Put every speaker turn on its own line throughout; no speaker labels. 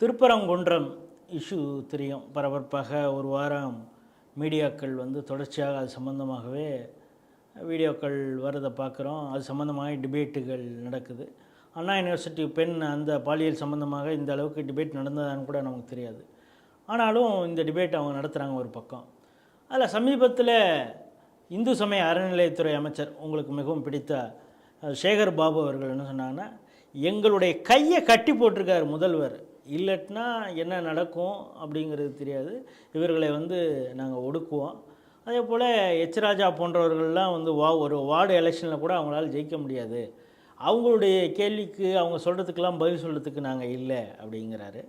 Thiruparankundram issue தெரியும். பரபரப்பாக ஒரு வாரம் மீடியாக்கள் வந்து தொடர்ச்சியாக அது சம்மந்தமாகவே வீடியோக்கள் வரதை பார்க்குறோம். அது சம்மந்தமாக டிபேட்டுகள் நடக்குது. அண்ணா யூனிவர்சிட்டி பெண் அந்த பாலியல் சம்மந்தமாக இந்த அளவுக்கு டிபேட் நடந்ததான்னு கூட நமக்கு தெரியாது. ஆனாலும் இந்த டிபேட் அவங்க நடத்துகிறாங்க ஒரு பக்கம். அதில் சமீபத்தில் இந்து சமய அறநிலையத்துறை அமைச்சர் உங்களுக்கு மிகவும் பிடித்த சேகர் பாபு அவர்கள் என்ன சொன்னாங்கன்னா எங்களுடைய கையை கட்டி போட்டிருக்கார் முதல்வர். இல்லட்னா என்ன நடக்கும் அப்படிங்கிறது தெரியாது. இவர்களை வந்து நாங்கள் ஒடுக்குவோம். அதே போல் எச்ராஜா போன்றவர்கள்லாம் வந்து வா ஒரு வார்டு எலெக்ஷனில் கூட அவங்களால் ஜெயிக்க முடியாது. அவங்களுடைய கேள்விக்கு அவங்க சொல்கிறதுக்கெல்லாம் பதில் சொல்கிறதுக்கு நாங்கள் இல்லை அப்படிங்கிறாரு.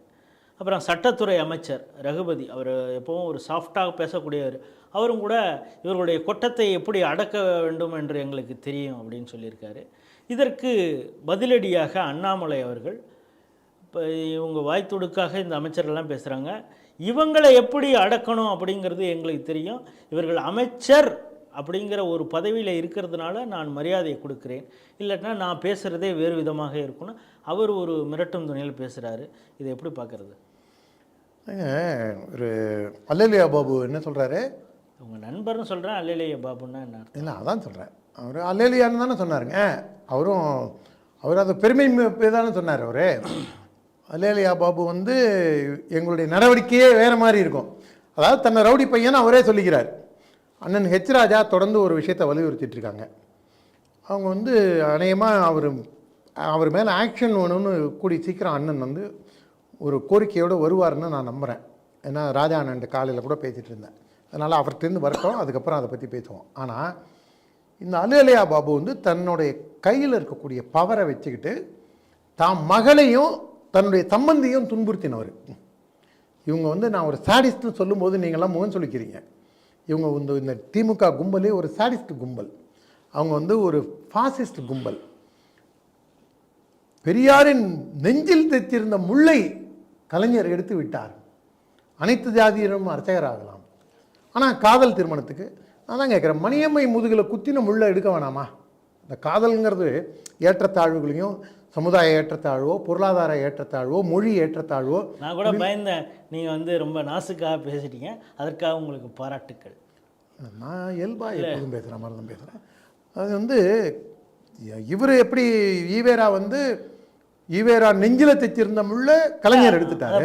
அப்புறம் சட்டத்துறை அமைச்சர் ரகுபதி அவர் எப்பவும் ஒரு சாஃப்டாக பேசக்கூடியவர். அவரும் கூட இவர்களுடைய கொட்டத்தை எப்படி அடக்க வேண்டும் என்று எங்களுக்கு தெரியும் அப்படின்னு சொல்லியிருக்காரு. இதற்கு பதிலடியாக அண்ணாமலை அவர்கள் இப்போ இவங்க வாய்த்துடுக்காக இந்த அமைச்சர்கள்லாம் பேசுகிறாங்க இவங்களை எப்படி அடக்கணும் அப்படிங்கிறது எங்களுக்கு தெரியும். இவர்கள் அமைச்சர் அப்படிங்கிற ஒரு பதவியில் இருக்கிறதுனால நான் மரியாதையை கொடுக்குறேன். இல்லாட்டினா நான் பேசுகிறதே வேறு விதமாக இருக்கணும். அவர் ஒரு மிரட்டும் துணியில் பேசுகிறாரு இதை எப்படி பார்க்குறது?
ஒரு அல்லலியா பாபு என்ன சொல்கிறாரு
உங்கள் நண்பர்னு சொல்கிறேன் அல்லையா பாபுன்னா என்ன?
இல்லை அதான் சொல்கிறேன் அவர் அல்லலியான்னு தானே சொன்னாருங்க. அவரும் அவர் அதை பெருமை தானே சொன்னார் அவர். அலேலியா பாபு வந்து எங்களுடைய நடவடிக்கையே வேறு மாதிரி இருக்கும். அதாவது தன்னை ரவுடி பையன் அவரே சொல்லிக்கிறார். அண்ணன் ஹெச் ராஜா தொடர்ந்து ஒரு விஷயத்தை வலியுறுத்திட்டுருக்காங்க அவங்க வந்து அநேகமாக அவர் அவர் மேலே ஆக்ஷன் வேணும்னு கூடி சீக்கிரம் அண்ணன் வந்து ஒரு கோரிக்கையோடு வருவார்னு நான் நம்புகிறேன் ஏன்னா ராஜா அண்ணன் காலையில் கூட பேசிகிட்டு இருந்தேன். அதனால் அவர்கிட்டருந்து வரட்டும் அதுக்கப்புறம் அதை பற்றி பேசுவோம். ஆனால் இந்த அலுவலியா பாபு வந்து தன்னுடைய கையில் இருக்கக்கூடிய பவரை வச்சுக்கிட்டு தான் மகளையும் தன்னுடைய சம்பந்தியும் துன்புறுத்தினவர். இவங்க வந்து நான் ஒரு சாடிஸ்ட்னு சொல்லும்போது நீங்களாம் முகம் சொல்லிக்கிறீங்க இவங்க வந்து இந்த திமுக கும்பலே ஒரு சாடிஸ்ட் கும்பல். அவங்க வந்து ஒரு ஃபாசிஸ்ட் கும்பல். பெரியாரின் நெஞ்சில் தைத்திருந்த முல்லை கலைஞர் எடுத்து விட்டார். அனைத்து ஜாதியினரும் அர்ச்சகராகலாம். ஆனால் காதல் திருமணத்துக்கு நான் தான் கேட்குறேன் மணியம்மை முதுகில் குத்தின முள்ளை எடுக்க வேணாமா? இந்த காதல்ங்கிறது ஏற்றத்தாழ்வுகளையும் சமுதாய ஏற்றத்தாழ்வோ பொருளாதார ஏற்றத்தாழ்வோ மொழி ஏற்றத்தாழ்வோ
நான் கூட பயந்தேன். நீங்கள் வந்து ரொம்ப நாசுக்காக பேசிட்டீங்க. அதற்காக உங்களுக்கு பாராட்டுக்கள்.
நான் இயல்பா எப்போதும் பேசுகிற மாதிரி தான் பேசுகிறேன் அது வந்து இவர் எப்படி ஈவேரா வந்து ஈவேரா நெஞ்சில் தைச்சிருந்த முள்ள கலைஞர் எடுத்துட்டாரு.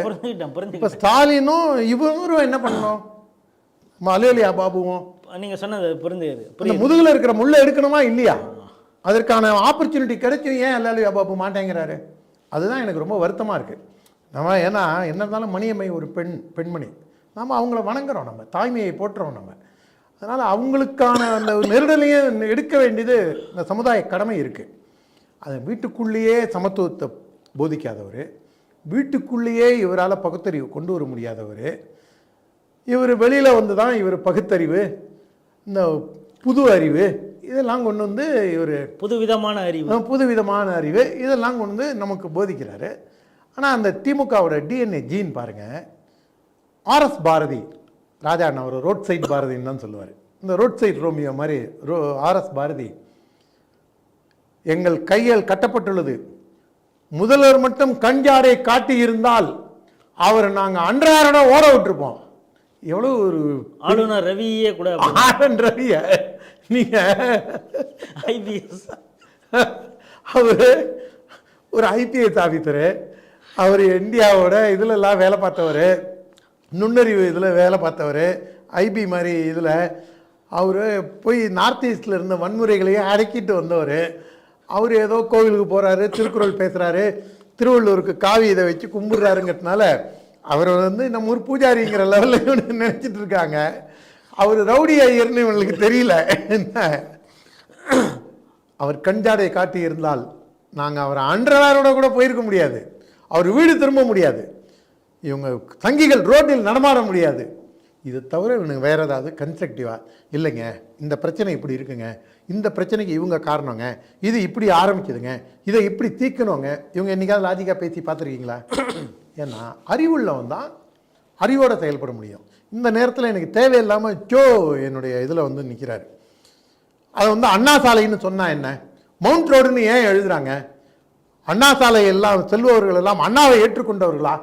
இப்போ ஸ்டாலினும் இவரும் என்ன பண்ணணும்? மலையாளியா பாபுவும்?
நீங்கள் சொன்னது புரிஞ்சுது
முதுகில் இருக்கிற முள்ளை எடுக்கணுமா இல்லையா? அதற்கான ஆப்பர்ச்சுனிட்டி கிடைச்சும் ஏன் அல்லாலியா பாபு மாட்டேங்கிறாரு? அதுதான் எனக்கு ரொம்ப வருத்தமாக இருக்குது நம்ம ஏன்னா என்ன இருந்தாலும் மணியம்மை ஒரு பெண் பெண்மணி. நாம் அவங்கள வணங்குறோம் நம்ம தாய்மையை போற்றுறோம் நம்ம. அதனால் அவங்களுக்கான அந்த நெருடலையும் எடுக்க வேண்டியது இந்த சமுதாய கடமை இருக்குது அது வீட்டுக்குள்ளேயே சமத்துவத்தை போதிக்காதவர் வீட்டுக்குள்ளேயே இவரால் பகுத்தறிவு கொண்டு வர முடியாதவர் இவர் வெளியில் வந்து தான் இவர் பகுத்தறிவு இந்த புது அறிவு இதெல்லாம் கொண்டு வந்து இவர்
புது விதமான அறிவு.
புது விதமான அறிவு. இதெல்லாம் கொண்டு வந்து நமக்கு போதிக்கிறாரு. ஆனால் அந்த திமுகவோட டிஎன்ஏ ஜீன் பாருங்கள் ஆர்எஸ் பாரதி ராஜா அண்ணா ஒரு ரோட் சைட் பாரதின்னு தான் சொல்லுவார். இந்த ரோட் சைட் ரோமியோ மாதிரி ரோ ஆர்எஸ் பாரதி எங்கள் கையில் கட்டப்பட்டுள்ளது. முதல்வர் மட்டும் கஞ்சாடை காட்டி இருந்தால் அவர் நாங்கள் அன்றாட ஓட விட்டுருப்போம். எவ்வளோ ஒரு
ஆளுநர் ரவியே கூட
ஆரன் ரவிய? நீங்க
ஐபிஎஸ்.
அவர் ஒரு ஐபிஎஸ் ஆஃபீஸரு அவர் இந்தியாவோட இதுலலாம் வேலை பார்த்தவர். நுண்ணறிவு இதில் வேலை பார்த்தவர். ஐபி மாதிரி இதில் அவர் போய் நார்த் ஈஸ்டில் இருந்த வன்முறைகளையே அடக்கிட்டு வந்தவர். அவர் ஏதோ கோவிலுக்கு போகிறாரு திருக்குறள் பேசுகிறாரு திருவள்ளூருக்கு காவி இதை வச்சு கும்பிடுறாருங்கிறதுனால அவர் வந்து நம்ம ஊர் பூஜாரிங்கிற லெவலில் நினச்சிட்டு இருக்காங்க. அவர் ரவுடி ஐயர்னு இவங்களுக்கு தெரியல. என்ன? அவர் கண்ஜாடை காட்டி இருந்தால் நாங்கள் அவர் அன்றவாரோட கூட போயிருக்க முடியாது. அவர் வீடு திரும்ப முடியாது. இவங்க தங்கிகள் ரோட்டில் நடமாட முடியாது. இது தவிர இவனுக்கு வேறு ஏதாவது கன்ஸ்ட்ரக்டிவாக இல்லைங்க. இந்த பிரச்சனை இப்படி இருக்குங்க. இந்த பிரச்சனைக்கு இவங்க காரணங்க. இது இப்படி ஆரம்பிக்குதுங்க. இதை இப்படி தீர்க்கணுங்க இவங்க என்னைக்காவது லாஜிக்காக பேசி பார்த்துருக்கீங்களா? ஏன்னா அறிவுள்ளவன் தான் அறிவோடு செயல்பட முடியும். இந்த நேரத்தில் எனக்கு தேவையில்லாமல் ஜோ என்னுடைய இதில் வந்து நிற்கிறாரு அதை வந்து அண்ணா சாலைன்னு சொன்னால் என்ன? மவுண்ட் ரோடுன்னு ஏன் எழுதுறாங்க? அண்ணா சாலை எல்லாம் செல்பவர்கள் எல்லாம் அண்ணாவை ஏற்றுக்கொண்டவர்களா?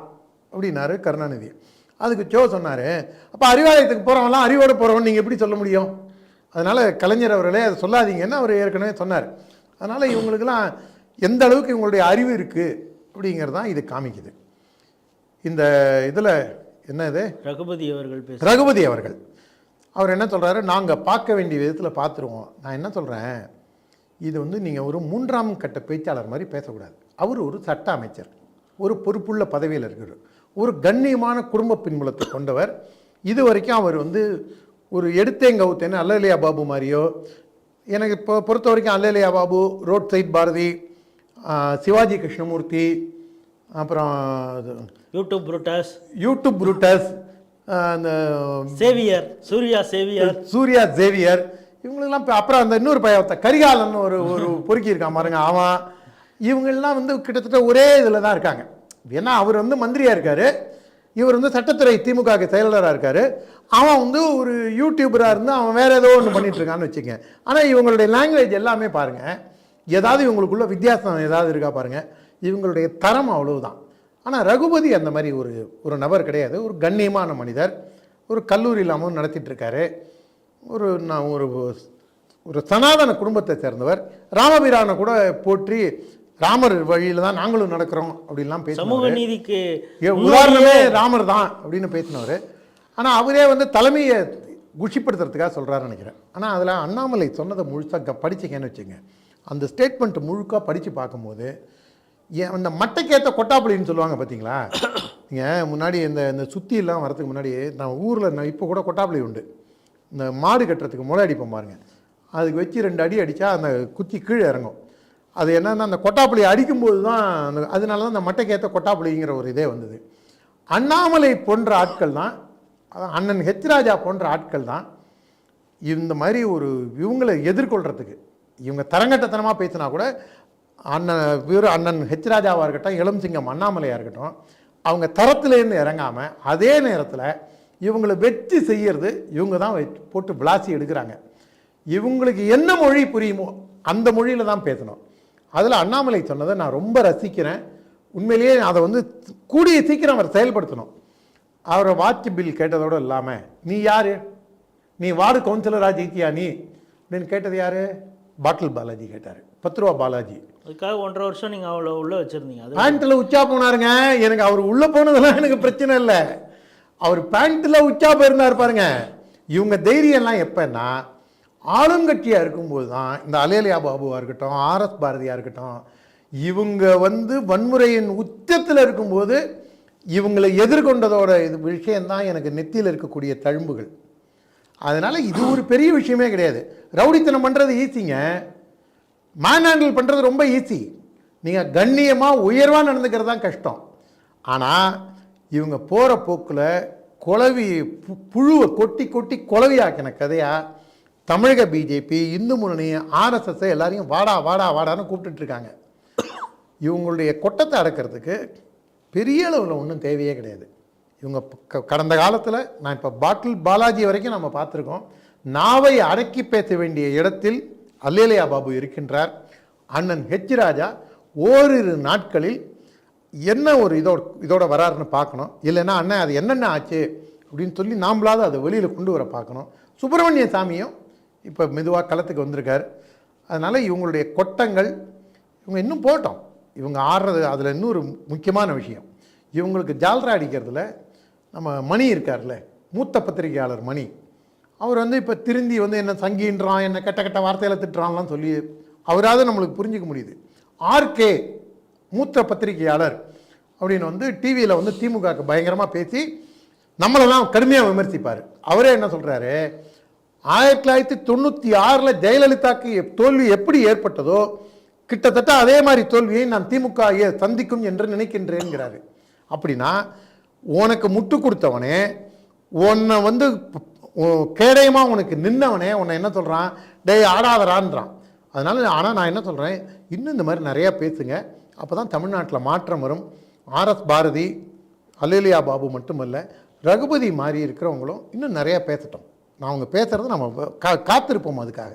அப்படின்னாரு கருணாநிதி. அதுக்கு ஜோ சொன்னார் அப்போ அறிவாலயத்துக்கு போகிறவங்களாம் அறிவோடு போகிறவன் நீங்கள் எப்படி சொல்ல முடியும்? அதனால் கலைஞர் அவர்களே அதை சொல்லாதீங்கன்னு அவர் ஏற்கனவே சொன்னார். அதனால் இவங்களுக்கெல்லாம் எந்த அளவுக்கு இவங்களுடைய அறிவு இருக்குது அப்படிங்கிறது தான் இது காமிக்குது. இந்த இதில் என்ன இது?
ரகுபதி அவர்கள்
ரகுபதி அவர்கள். அவர் என்ன சொல்கிறாரு நாங்கள் பார்க்க வேண்டிய விதத்தில் பார்த்துருவோம். நான் என்ன சொல்கிறேன் இது வந்து நீங்கள் ஒரு மூன்றாம் கட்ட பேச்சாளர் மாதிரி பேசக்கூடாது. அவர் ஒரு சட்ட அமைச்சர். ஒரு பொறுப்புள்ள பதவியில் இருக்கிறவர் ஒரு கண்ணியமான குடும்ப பின்புலத்தை கொண்டவர். இது வரைக்கும் அவர் வந்து ஒரு எடுத்தேங்க ஊத்தேன்னு அல்லலியா பாபு மாதிரியோ எனக்கு இப்போ பொறுத்த வரைக்கும் அல்லலியா பாபு ரோட் சைட் பாரதி சிவாஜி கிருஷ்ணமூர்த்தி அப்புறம்
யூடியூப் புரோட்டாஸ்
யூடியூப் புரூட்டஸ் அந்த
Xavier Surya Xavier.
Surya Xavier இவங்களெல்லாம் இப்ப அப்புறம் அந்த இன்னொரு பையன் கரிகாலன் ஒரு ஒரு பொறுக்கி இருக்கான் பாருங்க அவன். இவங்கெல்லாம் வந்து கிட்டத்தட்ட ஒரே இதில் தான் இருக்காங்க. ஏன்னா அவர் வந்து மந்திரியாக இருக்காரு. இவர் வந்து சட்டத்துறை திமுக செயலாளராக இருக்காரு. அவன் வந்து ஒரு யூடியூபராக இருந்து அவன் வேற ஏதோ ஒன்று பண்ணிட்டு இருக்கான்னு வச்சுக்கங்க. ஆனால் இவங்களுடைய லாங்குவேஜ் எல்லாமே பாருங்க. ஏதாவது இவங்களுக்குள்ள வித்தியாசம் ஏதாவது இருக்கா பாருங்க. இவங்களுடைய தரம் அவ்வளவுதான். ஆனால் ரகுபதி அந்த மாதிரி ஒரு ஒரு நபர் கிடையாது. ஒரு கண்ணியமான மனிதர். ஒரு கல்லூரி இல்லாமல் நடத்திட்டு இருக்காரு ஒரு நான் ஒரு ஒரு சனாதன குடும்பத்தை சேர்ந்தவர். ராமபிரானை கூட போற்றி ராமர் வழியில தான் நாங்களும் நடக்கிறோம் அப்படின்லாம்
சமூக
பேசினவர்
நீதிக்கு
உதாரணமே ராமர் தான் அப்படின்னு பேசினவர். ஆனால் அவரே வந்து தலைமையை குஷிப்படுத்துறதுக்காக சொல்கிறாருன்னு நினைக்கிறேன். ஆனால் அதில் அண்ணாமலை சொன்னதை முழுசாக படிச்சிங்கன்னு வச்சுங்க அந்த ஸ்டேட்மெண்ட் முழுக்க படித்து பார்க்கும்போது அந்த மட்டைக்கேற்ற கொட்டாப்புளின்னு சொல்லுவாங்க பார்த்தீங்களா நீங்கள் முன்னாடி இந்த இந்த சுத்தியெல்லாம் வரதுக்கு முன்னாடி நான் ஊரில் நான் இப்போ கூட கொட்டாப்புளி உண்டு. இந்த மாடு கட்டுறதுக்கு முளை அடிப்போம் பாருங்கள் அதுக்கு வச்சு ரெண்டு அடி அடித்தா அந்த குத்தி கீழே இறங்கும். அது என்னன்னா அந்த கொட்டாப்புளி அடிக்கும்போது தான் அந்த அதனால தான் அந்த மட்டைக்கேற்ற கொட்டாப்புளிங்கிற ஒரு இதே வந்தது. அண்ணாமலை போன்ற ஆட்கள் தான் அண்ணன் ஹெச் ராஜா போன்ற ஆட்கள் தான் இந்த மாதிரி ஒரு இவங்களை எதிர்கொள்கிறதுக்கு இவங்க தரங்கட்டத்தனமாக பேசினா கூட அண்ணன் வீர அண்ணன் ஹெச் ராஜாவாக இருக்கட்டும் இளம்சிங்கம் அண்ணாமலையாக இருக்கட்டும் அவங்க தரத்துலேருந்து இறங்காமல் அதே நேரத்தில் இவங்களை வெற்றி செய்கிறது இவங்க தான் வச்சு போட்டு விளாசி எடுக்கிறாங்க. இவங்களுக்கு என்ன மொழி புரியுமோ அந்த மொழியில் தான் பேசணும். அதில் அண்ணாமலை சொன்னதை நான் ரொம்ப ரசிக்கிறேன். உண்மையிலேயே அதை வந்து கூடிய சீக்கிரம் அவர் செயல்படுத்தணும். அவரை வாட்ச் பில் கேட்டதோடு இல்லாமல் நீ யார்? நீ வார்டு கவுன்சிலராக ஜெயித்தியா நீ? அப்படின்னு கேட்டது யார்? பாட்டில் பாலாஜி கேட்டார். பத்து ரூபா பாலாஜி.
அதுக்காக ஒன்றரை வருஷம் நீங்கள் அவ்வளோ உள்ள வச்சுருந்தீங்க. அது
பேண்ட்டில் உச்சா போனாருங்க. எனக்கு அவர் உள்ளே போனதெல்லாம் எனக்கு பிரச்சனை இல்லை. அவர் பேண்ட்டில் உச்சா போயிருந்தார் பாருங்க. இவங்க தைரியம்லாம் எப்பன்னா ஆளுங்கட்சியாக இருக்கும்போது தான் இந்த அலேலியா பாபுவாக இருக்கட்டும் ஆர்எஸ் பாரதியாக இருக்கட்டும் இவங்க வந்து வன்முறையின் உச்சத்தில் இருக்கும்போது இவங்களை எதிர்கொண்டதோட இது விஷயம்தான் எனக்கு நெத்தியில் இருக்கக்கூடிய தழும்புகள். அதனால் இது ஒரு பெரிய விஷயமே கிடையாது. ரவுடித்தனம் பண்ணுறது ஈஸிங்க மேன் ஹேண்டில் பண்ணுறது ரொம்ப ஈஸி நீங்கள் கண்ணியமாக உயர்வாக நடந்துக்கிறது தான் கஷ்டம். ஆனால் இவங்க போகிற போக்கில் குளவி பு- புழுவை கொட்டி கொட்டி குளவியாக்கின கதையாக தமிழக பிஜேபி இந்து முன்னணி ஆர்எஸ்எஸ் எல்லாரையும் வாடா வாடா வாடான்னு கூப்பிட்டுட்ருக்காங்க இவங்களுடைய கொட்டத்தை அடக்கிறதுக்கு பெரிய அளவில் ஒன்றும் தேவையே கிடையாது. இவங்க க- கடந்த காலத்தில் நான் இப்போ பாட்டில் பாலாஜி வரைக்கும் நம்ம பார்த்துருக்கோம். நாவை அடக்கி பேச வேண்டிய இடத்தில் அல்லேலையா பாபு இருக்கின்றார். அண்ணன் ஹெச் ராஜா ஓரிரு நாட்களில் என்ன ஒரு இதோட இதோட வராருன்னு பார்க்கணும். இல்லைன்னா அண்ணன் அது என்னென்ன ஆச்சு? அப்படின்னு சொல்லி நாம்ளாவது அதை வெளியில் கொண்டு வர பார்க்கணும். சுப்பிரமணிய சாமியும் இப்போ மெதுவாக களத்துக்கு வந்திருக்கார். அதனால் இவங்களுடைய கொட்டங்கள் இவங்க இன்னும் போட்டோம் இவங்க ஆடுறது அதில் இன்னொரு முக்கியமான விஷயம். இவங்களுக்கு ஜால்ரா அடிக்கிறதுல நம்ம மணி இருக்கார்ல மூத்த பத்திரிகையாளர் மணி. அவர் வந்து இப்போ திருந்தி வந்து என்ன சங்கின்றான் என்ன கெட்ட கெட்ட வார்த்தையில் திட்டுறான்லாம் சொல்லி அவராவது நம்மளுக்கு புரிஞ்சுக்க முடியுது. ஆர்கே மூத்த பத்திரிகையாளர் அப்படின்னு வந்து டிவியில் வந்து திமுகவுக்கு பயங்கரமாக பேசி நம்மளெல்லாம் கடுமையாக விமர்சிப்பார். அவரே என்ன சொல்கிறாரு ஆயிரத்தி தொள்ளாயிரத்தி தொண்ணூற்றி ஆறில் ஜெயலலிதாக்கு தோல்வி எப்படி ஏற்பட்டதோ கிட்டத்தட்ட அதே மாதிரி தோல்வியை நான் திமுக சந்திக்கும் என்று நினைக்கின்றேங்கிறாரு அப்படின்னா உனக்கு முட்டு கொடுத்தவனே உன்னை வந்து கேடயமாக உனக்கு நின்னவனே உன்னை என்ன சொல்கிறான் டேய் ஆடாதரான்றான் அதனால் ஆனால் நான் என்ன சொல்கிறேன் இன்னும் இந்த மாதிரி நிறையா பேசுங்க. அப்போ தான் தமிழ்நாட்டில் மாற்றம் வரும். ஆர்எஸ் பாரதி அலேலியா பாபு மட்டுமல்ல ரகுபதி மாதிரி இருக்கிறவங்களும் இன்னும் நிறையா பேசட்டும். நான் அவங்க பேசுகிறத நம்ம கா காத்திருப்போம் அதுக்காக.